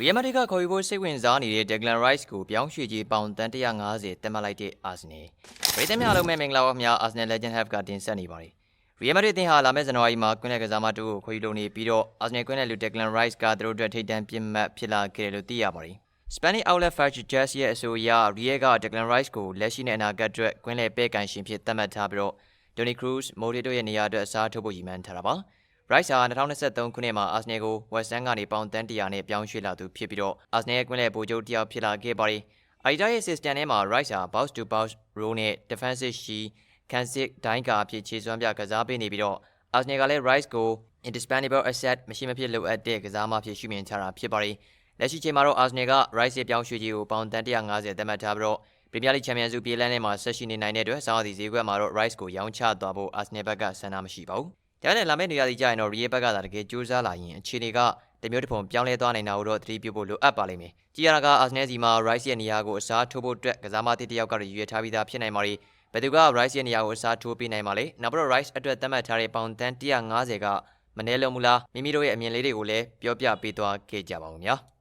ရီယယ်မက်ဒရစ်ကခေါ်ယူဖို့စိတ်ဝင်စားနေတဲ့ Declan Rice ကိုပြောင်းရွှေ့ကြေးပေါင်တန်150တက်မှတ်လိုက်တဲ့ Arsenal ။ပရိသတ်များလုံးမဲ့မင်္ဂလာပါခင်ဗျာ Arsenal Legend Have ကတင်ဆက်နေပါတယ်။ရီယယ်မက်ဒရစ်အသင်းဟာလာမယ့်ဇန်နဝါရီမှာကွင်းလက်ကစားမတူကိုခေါ်ယူလုပ်နေပြီးတော့ Arsenal ကွင်းလက်လူ Declan Rice ကသူတို့အတွက်ထိပ်တန်းပြစ်မှတ်ဖြစ်လာခဲ့တယ်လို့သိရပါတယ်။ Spanish outlet Fudge Jazz ရဲ့အဆိုအရ Real က Declan Rice ကိုလက်ရှိနဲ့အနာဂတ်အတွက်ကွင်းလက်ပဲကန်ရှင်ဖြစ်သတ်မှတ်ထားပြီးတော့ Toni Kroos, Modric တို့ရဲ့နေရာအတွက်အစားထိုးဖို့ရည်မှန်းထားတာပါ။ Rice ဟာ2023ခုနှစ်မှာ Arsenal ကို West Ham ကနေပေါင်တန်း100နဲ့ပြောင်းရွှေ့လာသူဖြစ်ပြီးတော့ Arsenal ရဲ့ကွင်းလက်ဗိုလ်ချုပ်တစ်ယောက်ဖြစ်လာခဲ့ပါတယ်။ Arteta ရဲ့ system ထဲမှာ Rice ဟာ box to box role နဲ့ defensive shield ခံစစ်ဒိုင်းကာအဖြစ်ခြေစွမ်းပြကစားပေးနေပြီးတော့ Arsenal ကလည်း Rice ကို indispensable asset မရှိမဖြစ်လိုအပ်တဲ့ကစားမဖြစ်ရှုမြင်ထားတာဖြစ်ပါတယ်။လက်ရှိချိန်မှာတော့ Arsenal က Rice ရဲ့ပြောင်းရွှေ့ခြင်းကိုပေါင်တန်း150သတ်မှတ်ထားပြီးတော့ Premier League Champions League ပြေးလန်းထဲမှာဆက်ရှိနေနိုင်တဲ့အတွက်စောင်းအသီဈေးကွက်မှာတော့ Rice ကိုရောင်းချသွားဖို့ Arsenal ဘက်ကဆန္ဒမရှိပါဘူး။ ဒါနဲ့လာမယ့်နေရာဒီကြရင်တော့ Real ဘက်ကသာတကယ်ကြိုးစားလာရင်အခြေအနေကတမျိုးတစ်ပုံပြောင်းလဲသွားနိုင်တာကိုတော့သတိပြုဖို့လိုအပ်ပါလိမ့်မယ်။ကြည်ရတာက Arsenal စီမှာ Rice ရဲ့နေရာကိုအစားထိုးဖို့အတွက်ကစားမသစ်တစ်ယောက်ကတော့ရွေးထားပြီးသားဖြစ်နိုင်ပါလိမ့်။ဘယ်သူက Rice ရဲ့နေရာကိုအစားထိုးပေးနိုင်မှာလဲ။နောက်ပြီးတော့ Rice အတွက်သတ်မှတ်ထားတဲ့ပေါင်တန်း150ကမနှဲလုံးမူလားမိမိတို့ရဲ့အမြင်လေးတွေကိုလည်းပြောပြပေးသွားခဲ့ကြပါဦးများ။